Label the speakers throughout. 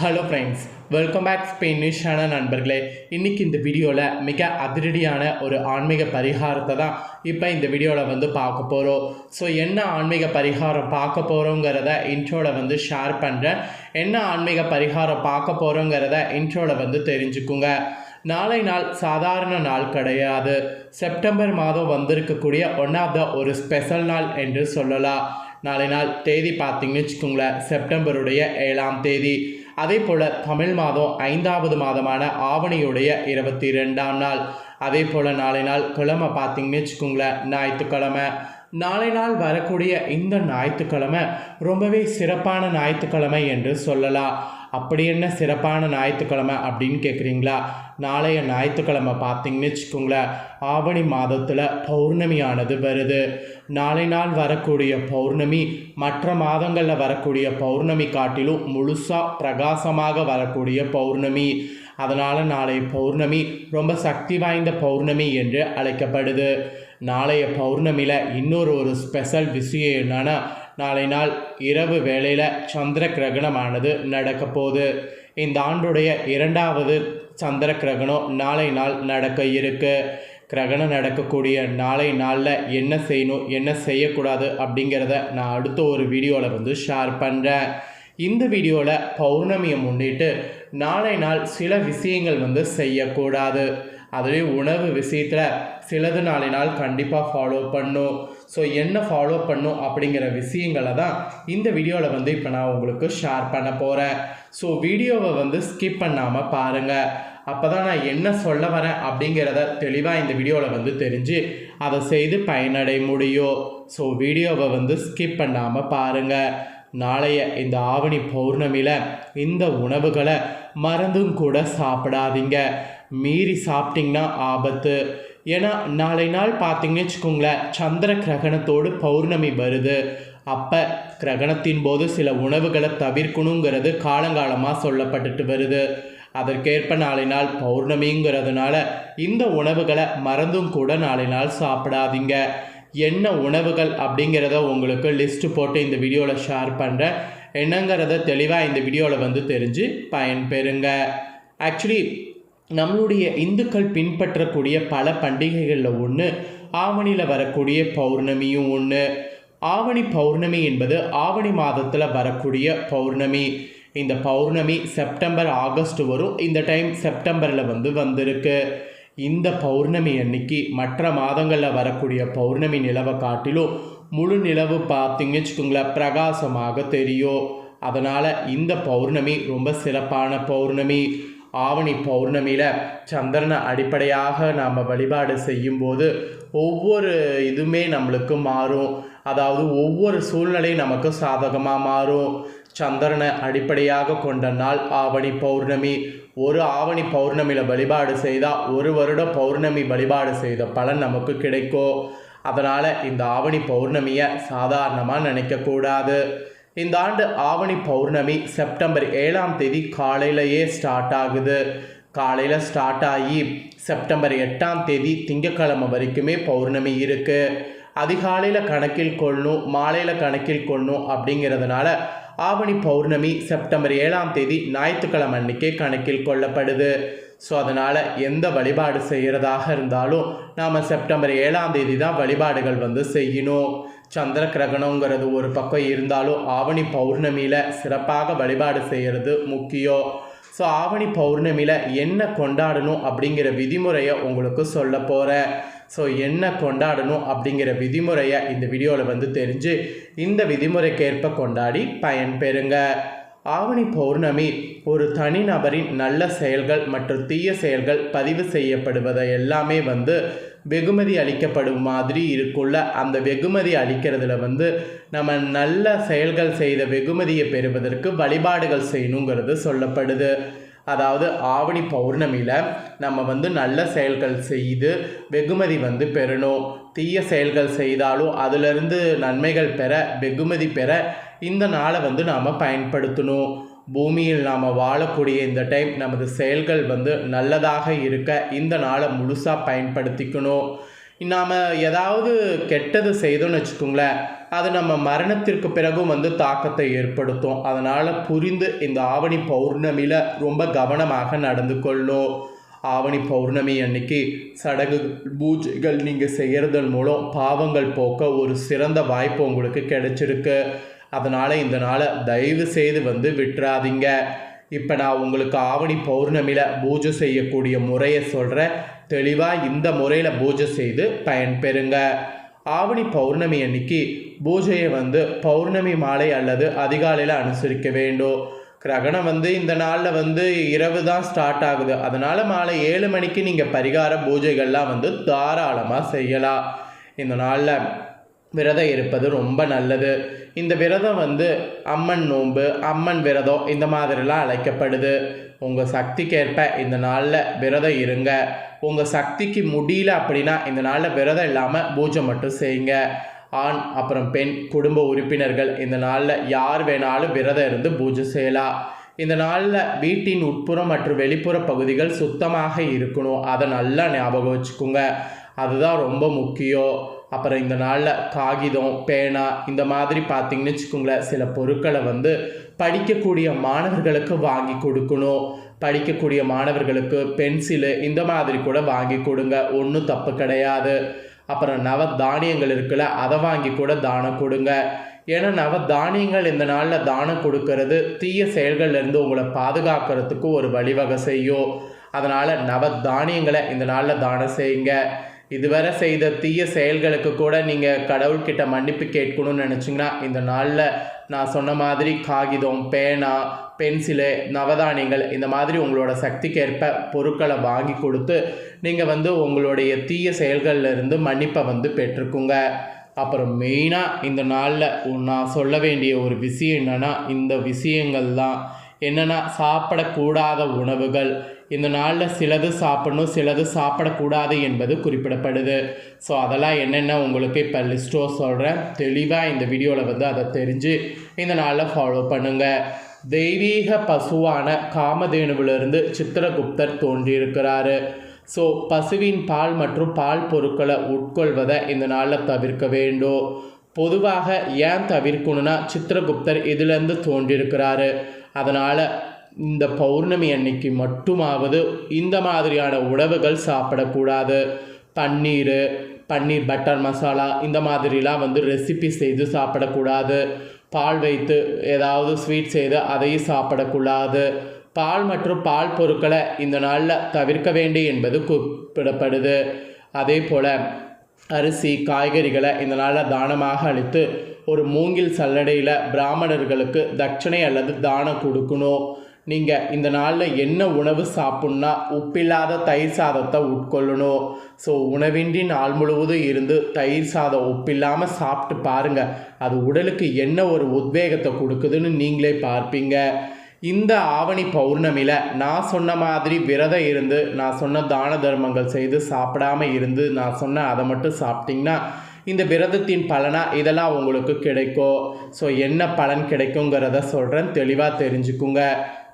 Speaker 1: Hello friends welcome back Spain நியூஸான நண்பர்களே. இன்றைக்கி இந்த வீடியோவில் மிக அதிரடியான ஒரு ஆன்மீக பரிகாரத்தை தான் இப்போ இந்த வீடியோவில் வந்து பார்க்க போகிறோம் ஸோ என்ன ஆன்மீக பரிகாரம் பார்க்க போகிறோங்கிறத இன்ட்ரோவில் வந்து ஷேர் பண்ணுறேன் என்ன ஆன்மீக பரிகாரம் பார்க்க போகிறோங்கிறத இன்ட்ரோவில் வந்து தெரிஞ்சுக்குங்க. நாளை நாள் சாதாரண நாள் கிடையாது. செப்டம்பர் மாதம் வந்திருக்கக்கூடிய ஒன் ஆஃப் த ஒரு ஸ்பெஷல் நாள் என்று சொல்லலாம். நாளை நாள் தேதி பார்த்தீங்கன்னு வச்சுக்கோங்களேன். செப்டம்பருடைய ஏழாம் தேதி. அதே போல் தமிழ் மாதம் ஐந்தாவது மாதமான ஆவணியுடைய இருபத்தி ரெண்டாம் நாள். அதே போல் நாளை நாள் கிழமை பார்த்தீங்கன்னு வச்சுக்கோங்களேன் ஞாயிற்றுக்கிழமை. நாளை நாள் வரக்கூடிய இந்த ஞாயிற்றுக்கிழமை ரொம்பவே சிறப்பான ஞாயிற்றுக்கிழமை என்று சொல்லலாம். அப்படி என்ன சிறப்பான ஞாயிற்றுக்கிழமை அப்படின்னு கேட்குறீங்களா நாளைய ஞாயிற்றுக்கிழமை பார்த்தீங்கன்னு வச்சுக்கோங்களேன் ஆவணி மாதத்தில் பௌர்ணமியானது வருது. நாளை நாள் வரக்கூடிய பௌர்ணமி மற்ற மாதங்களில் வரக்கூடிய பௌர்ணமி காட்டிலும் முழுசாக பிரகாசமாக வரக்கூடிய பௌர்ணமி. அதனால் நாளை பௌர்ணமி ரொம்ப சக்தி வாய்ந்த பௌர்ணமி என்று அழைக்கப்படுது. நாளைய பௌர்ணமியில் இன்னொரு ஒரு ஸ்பெஷல் விஷயம் என்னன்னா நாளை நாள் இரவு வேளையில் சந்திர கிரகணமானது நடக்க போகுது. இந்த ஆண்டுடைய இரண்டாவது சந்திர கிரகணம் நாளை நாள் நடக்க இருக்குது கிரகணம் நடக்கக்கூடிய நாளை நாளில் என்ன செய்யணும் என்ன செய்யக்கூடாது அப்படிங்கிறத நான் அடுத்த ஒரு வீடியோவில் வந்து ஷேர் பண்ணுறேன் இந்த வீடியோவில் பௌர்ணமியை முன்னிட்டு நாளை நாள் சில விஷயங்கள் வந்து செய்யக்கூடாது. அதுவே உணவு விஷயத்தில் சிலது நாளை நாள் கண்டிப்பாக ஃபாலோ பண்ணும். ஸோ என்ன ஃபாலோ பண்ணும் அப்படிங்கிற விஷயங்களை தான் இந்த வீடியோவில் வந்து இப்போ நான் உங்களுக்கு ஷேர் பண்ண போகிறேன் ஸோ வீடியோவை வந்து ஸ்கிப் பண்ணாமல் பாருங்கள் அப்போ தான் நான் என்ன சொல்ல வரேன் அப்படிங்கிறத தெளிவாக இந்த வீடியோவில் வந்து தெரிஞ்சு அதை செய்து பயனடை முடியும் ஸோ வீடியோவை வந்து ஸ்கிப் பண்ணாமல் பாருங்கள் நாளைய இந்த ஆவணி பௌர்ணமியில் இந்த உணவுகளை மறந்தும் கூட சாப்பிடாதீங்க. மீறி சாப்பிட்டிங்கன்னா ஆபத்து. ஏன்னா நாளை நாள் பார்த்தீங்கன்னு வச்சுக்கோங்களேன் சந்திர கிரகணத்தோடு பௌர்ணமி வருது. அப்போ கிரகணத்தின் போது சில உணவுகளை தவிர்க்கணுங்கிறது காலங்காலமாக சொல்லப்பட்டுட்டு வருது. அதற்கேற்ப நாளை நாள் பௌர்ணமிங்கிறதுனால இந்த உணவுகளை மறந்தும் கூட நாளை நாள் சாப்பிடாதீங்க. என்ன உணவுகள் அப்படிங்கிறத உங்களுக்கு லிஸ்ட்டு போட்டு இந்த வீடியோவில் ஷேர் பண்ணுறேன் என்னங்கிறத தெளிவாக இந்த வீடியோவில் வந்து தெரிஞ்சு பயன்பெறுங்க. ஆக்சுவலி நம்மளுடைய இந்துக்கள் பின்பற்றக்கூடிய பல பண்டிகைகளில் ஒன்று ஆவணியில் வரக்கூடிய பௌர்ணமியும் ஒன்று ஆவணி பௌர்ணமி என்பது ஆவணி மாதத்தில் வரக்கூடிய பௌர்ணமி. இந்த பௌர்ணமி செப்டம்பர் ஆகஸ்ட் வரும். இந்த டைம் செப்டம்பரில் வந்து வந்திருக்கு. இந்த பௌர்ணமி அன்னைக்கு மற்ற மாதங்களில் வரக்கூடிய பௌர்ணமி நிலவை காட்டிலும் முழு நிலவு பார்த்திங்கன்னு வச்சுக்கோங்களேன் பிரகாசமாக தெரியும். அதனால் இந்த பௌர்ணமி ரொம்ப சிறப்பான பௌர்ணமி. ஆவணி பௌர்ணமியில் சந்திரனை அடிப்படையாக நாம் வழிபாடு செய்யும்போது ஒவ்வொரு இதுவுமே நம்மளுக்கு மாறும். அதாவது ஒவ்வொரு சூழ்நிலையும் நமக்கு சாதகமாக மாறும். சந்திரனை அடிப்படையாக கொண்ட நாள் ஆவணி பௌர்ணமி. ஒரு ஆவணி பௌர்ணமியில் வழிபாடு செய்தால் ஒரு வருட பௌர்ணமி வழிபாடு செய்த பலன் நமக்கு கிடைக்கும் அதனால் இந்த ஆவணி பௌர்ணமியை சாதாரணமாக நினைக்கக்கூடாது இந்த ஆண்டு ஆவணி பௌர்ணமி செப்டம்பர் ஏழாம் தேதி காலையிலேயே ஸ்டார்ட் ஆகுது. காலையில் ஸ்டார்ட் ஆகி செப்டம்பர் எட்டாம் தேதி திங்கக்கிழமை வரைக்குமே பௌர்ணமி இருக்குது அதிகாலையில் கணக்கில் கொள்ளணும் மாலையில் கணக்கில் கொள்ளணும் அப்படிங்கிறதுனால ஆவணி பௌர்ணமி செப்டம்பர் ஏழாம் தேதி ஞாயிற்றுக்கிழமை அன்னைக்கே கணக்கில் கொள்ளப்படுது. ஸோ அதனால் எந்த வழிபாடு செய்கிறதாக இருந்தாலும் நாம் செப்டம்பர் ஏழாம் தேதி தான் வழிபாடுகள் வந்து செய்யணும். சந்திர கிரகணங்கிறது ஒரு பக்கம் இருந்தாலும் ஆவணி பௌர்ணமியில் சிறப்பாக வழிபாடு செய்கிறது முக்கியம். ஸோ ஆவணி பௌர்ணமியில் என்ன கொண்டாடணும் அப்படிங்கிற விதிமுறையை உங்களுக்கு சொல்ல போகிறேன் ஸோ என்ன கொண்டாடணும் அப்படிங்கிற விதிமுறையை இந்த வீடியோவில் வந்து தெரிஞ்சு இந்த விதிமுறைக்கேற்ப கொண்டாடி பயன்பெறுங்க ஆவணி பௌர்ணமி ஒரு தனிநபரின் நல்ல செயல்கள் மற்றும் தீய செயல்கள் பதிவு செய்யப்படுவதை எல்லாமே வந்து வெகுமதி அளிக்கப்படும் மாதிரி இருக்குள்ள அந்த வெகுமதி அளிக்கிறதுல வந்து நம்ம நல்ல செயல்கள் செய்த வெகுமதியை பெறுவதற்கு வழிபாடுகள் செய்யணுங்கிறது சொல்லப்படுது. அதாவது ஆவணி பௌர்ணமியில் நம்ம வந்து நல்ல செயல்கள் செய்து வெகுமதி வந்து பெறணும். தீய செயல்கள் செய்தாலும் அதிலிருந்து நன்மைகள் பெற வெகுமதி பெற இந்த நாளை வந்து நாம் பயன்படுத்தணும். பூமியில் நாம் வாழக்கூடிய இந்த டைம் நமது செயல்கள் வந்து நல்லதாக இருக்க இந்த நாளை முழுசாக பயன்படுத்திக்கணும். நாம் ஏதாவது கெட்டது செய்தோன்னு வச்சுக்கோங்களேன் அது நம்ம மரணத்திற்கு பிறகும் வந்து தாக்கத்தை ஏற்படுத்தும். அதனால் புரிந்து இந்த ஆவணி பௌர்ணமியில் ரொம்ப கவனமாக நடந்து கொள்ளும். ஆவணி பௌர்ணமி அன்னைக்கு சடங்கு பூஜைகள் நீங்கள் செய்கிறதன் மூலம் பாவங்கள் போக்க ஒரு சிறந்த வாய்ப்பு உங்களுக்கு கிடைச்சிருக்கு. அதனால் இந்த நாளை தயவு செய்து வந்து விட்டுறாதீங்க. இப்போ நான் உங்களுக்கு ஆவணி பௌர்ணமியில் பூஜை செய்யக்கூடிய முறையை சொல்கிறேன் தெளிவாக இந்த முறையில் பூஜை செய்து பயன்பெறுங்க. ஆவணி பௌர்ணமி அன்னைக்கு பூஜையை வந்து பௌர்ணமி மாலை அல்லது அதிகாலையில் அனுசரிக்க வேண்டும். கிரகணம் வந்து இந்த நாளில் வந்து இரவு தான் ஸ்டார்ட் ஆகுது. அதனால் மாலை ஏழு மணிக்கு நீங்கள் பரிகார பூஜைகள்லாம் வந்து தாராளமாக செய்யலாம். இந்த நாளில் விரதம் இருப்பது ரொம்ப நல்லது. இந்த விரதம் வந்து அம்மன் நோன்பு அம்மன் விரதம் இந்த மாதிரிலாம் அழைக்கப்படுது. உங்கள் சக்திக்கேற்ப இந்த நாளில் விரதம் இருங்க. உங்கள் சக்திக்கு முடியல அப்படின்னா இந்த நாளில் விரதம் இல்லாமல் பூஜை மட்டும் செய்யுங்க. ஆண் அப்புறம் பெண் குடும்ப உறுப்பினர்கள் இந்த நாளில் யார் வேணாலும் விரதம் இருந்து பூஜை செய்யலாம். இந்த நாளில் வீட்டின் உட்புறம் மற்றும் வெளிப்புற பகுதிகள் சுத்தமாக இருக்கணும். அதை நல்லா ஞாபகம் வச்சுக்கோங்க. அதுதான் ரொம்ப முக்கியம் அப்புறம் இந்த நாளில் காகிதம் பேனா இந்த மாதிரி பார்த்தீங்கன்னு வச்சுக்கோங்களேன் சில பொருட்களை வந்து படிக்கக்கூடிய மாணவர்களுக்கு வாங்கி கொடுக்கணும். படிக்கக்கூடிய மாணவர்களுக்கு பென்சிலு இந்த மாதிரி கூட வாங்கி கொடுங்க. ஒன்றும் தப்பு கிடையாது. அப்புறம் நவ தானியங்கள் இருக்குல்ல அதை வாங்கி கூட தானம் கொடுங்க. ஏன்னா நவ தானியங்கள் இந்த நாளில் தானம் கொடுக்கறது தீய செயல்கள்லேருந்து உங்களை பாதுகாக்கிறதுக்கு ஒரு வழிவகை செய்யும். அதனால் நவ தானியங்களை இந்த நாளில் தானம் செய்யுங்க. இதுவரை செய்த தீய செயல்களுக்கு கூட நீங்கள் கடவுள்கிட்ட மன்னிப்பு கேட்கணும்னு நினச்சிங்கன்னா இந்த நாளில் நான் சொன்ன மாதிரி காகிதம் பேனா பென்சிலு நவதானியங்கள் இந்த மாதிரி உங்களோட சக்திக்கேற்ப பொருட்களை வாங்கி கொடுத்து நீங்கள் வந்து உங்களுடைய தீய செயல்கள்லேருந்து மன்னிப்பை வந்து பெற்றுக்குங்க. அப்புறம் மெயினாக இந்த நாளில் நான் சொல்ல வேண்டிய ஒரு விஷயம் என்னென்னா இந்த விஷயங்கள் தான் என்னென்னா சாப்பிடக்கூடாத உணவுகள். இந்த நாளில் சிலது சாப்பிடணும் சிலது சாப்பிடக்கூடாது என்பது குறிப்பிடப்படுது. ஸோ அதெல்லாம் என்னென்ன உங்களுக்கு இப்போ லிஸ்ட்டோ சொல்கிறேன் தெளிவாக இந்த வீடியோவில் வந்து அதை தெரிஞ்சு இந்த நாளில் ஃபாலோ பண்ணுங்கள் தெய்வீக பசுவான காமதேனுவிலிருந்து சித்திரகுப்தர் தோன்றியிருக்கிறாரு. ஸோ பசுவின் பால் மற்றும் பால் பொருட்களை உட்கொள்வதை இந்த நாளில் தவிர்க்க வேண்டும். பொதுவாக ஏன் தவிர்க்கணும்னா சித்திரகுப்தர் இதுலேருந்து தோன்றியிருக்கிறாரு? அதனால் இந்த பௌர்ணமி அன்னைக்கு மட்டுமாவது இந்த மாதிரியான உணவுகள் சாப்பிடக்கூடாது. பன்னீர் பன்னீர் பட்டர் மசாலா இந்த மாதிரிலாம் வந்து ரெசிபி செய்து சாப்பிடக்கூடாது. பால் வைத்து ஏதாவது ஸ்வீட் செய்து அதையும் சாப்பிடக்கூடாது. பால் மற்றும் பால் பொருட்களை இந்த நாளில் தவிர்க்க வேண்டும் என்பது குறிப்பிடப்படுது அதே போல் அரிசி காய்கறிகளை இந்த நாளில் தானமாக அளித்து ஒரு மூங்கில் சல்லடையில் பிராமணர்களுக்கு தட்சணை அல்லது தானம் கொடுக்கணும். நீங்கள் இந்த நாளில் என்ன உணவு சாப்பிட்னா உப்பில்லாத தயிர் சாதத்தை உட்கொள்ளணும். ஸோ உணவின்றி நாள் முழுவதும் இருந்து தயிர் சாதம் உப்பில்லாமல் சாப்பிட்டு பாருங்கள் அது உடலுக்கு என்ன ஒரு உத்வேகத்தை கொடுக்குதுன்னு நீங்களே பார்ப்பீங்க. இந்த ஆவணி பௌர்ணமியில் நான் சொன்ன மாதிரி விரதம் இருந்து நான் சொன்ன தான தர்மங்கள் செய்து சாப்பிடாம இருந்து நான் சொன்ன அதை மட்டும் சாப்பிட்டிங்கன்னா இந்த விரதத்தின் பலனாக இதெல்லாம் உங்களுக்கு கிடைக்கும் ஸோ என்ன பலன் கிடைக்குங்கிறத சொல்கிறேன் தெளிவாக தெரிஞ்சுக்குங்க.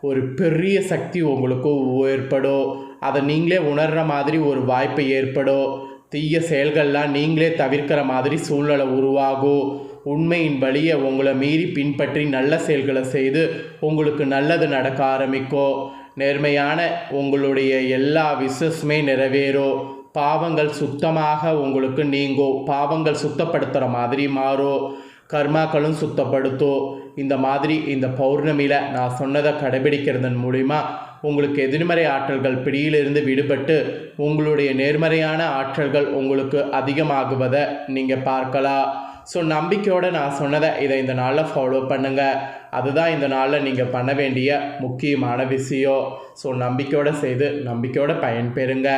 Speaker 1: ஒரு பெரிய சக்தி உங்களுக்கு ஏற்படும் அதை நீங்களே உணர்கிற மாதிரி ஒரு வாய்ப்பு ஏற்படும் தீய செயல்கள்லாம் நீங்களே தவிர்க்கிற மாதிரி சூழ்நிலை உருவாகும் உண்மையின் வழியை உங்களை மீறி பின்பற்றி நல்ல செயல்களை செய்து உங்களுக்கு நல்லது நடக்க ஆரம்பிக்கும் நேர்மையான உங்களுடைய எல்லா விசஸுமே நிறைவேறும் பாவங்கள் சுத்தமாக உங்களுக்கு நீங்கோ. பாவங்கள் சுத்தப்படுத்துகிற மாதிரி மாறும் கர்மாக்களும் சுத்தப்படுத்தும் இந்த மாதிரி இந்த பௌர்ணமியில் நான் சொன்னதை கடைபிடிக்கிறதன் மூலிமா உங்களுக்கு எதிர்மறை ஆற்றல்கள் பிடியிலிருந்து விடுபட்டு உங்களுடைய நேர்மறையான ஆற்றல்கள் உங்களுக்கு அதிகமாகுவதை நீங்கள் பார்க்கலாம். ஸோ நம்பிக்கையோடு நான் சொன்னதை இதை இந்த நாளில் ஃபாலோ பண்ணுங்கள் அதுதான் இந்த நாளில் நீங்கள் பண்ண வேண்டிய முக்கியமான விஷயம். ஸோ நம்பிக்கையோடு செய்து நம்பிக்கையோடு பயன்பெறுங்க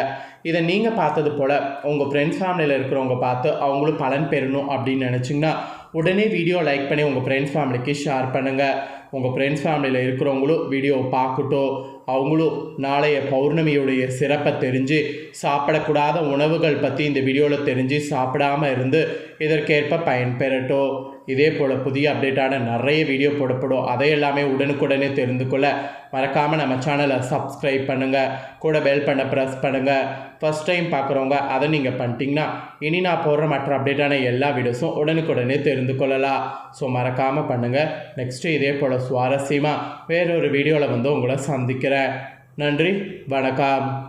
Speaker 1: இதை நீங்கள் பார்த்தது போல் உங்கள் ஃப்ரெண்ட்ஸ் ஃபேமிலியில் இருக்கிறவங்க பார்த்து அவங்களும் பலன் பெறணும் அப்படின்னு நினச்சிங்கன்னா உடனே வீடியோ லைக் பண்ணி உங்கள் ஃப்ரெண்ட்ஸ் ஃபேமிலிக்கு ஷேர் பண்ணுங்கள் உங்கள் ஃப்ரெண்ட்ஸ் ஃபேமிலியில் இருக்கிறவங்களும் வீடியோ பார்க்கட்டும். அவங்களும் நாளைய பௌர்ணமியுடைய சிறப்பை தெரிஞ்சு சாப்பிடக்கூடாத உணவுகள் பற்றி இந்த வீடியோவில் தெரிஞ்சு சாப்பிடாம இருந்து இதற்கேற்ப பயன்பெறட்டும். இதே போல் புதிய அப்டேட்டான நிறைய வீடியோ போடப்படும். அதை எல்லாமே உடனுக்குடனே தெரிந்து கொள்ள மறக்காமல் நம்ம சேனலை சப்ஸ்கிரைப் பண்ணுங்கள் கூட பெல் பண்ண ப்ரெஸ் பண்ணுங்கள் ஃபஸ்ட் டைம் பார்க்குறவங்க அதை நீங்கள் பண்ணிட்டீங்கன்னா இனி நான் போடுற மற்ற அப்டேட்டான எல்லா வீடியோஸும் உடனுக்குடனே தெரிந்து கொள்ளலாம். ஸோ மறக்காமல் பண்ணுங்கள் நெக்ஸ்ட்டு இதே போல் சுவாரஸ்யமாக வேறொரு வீடியோவில் வந்து உங்களை சந்திக்கிறேன். நன்றி வணக்கம்.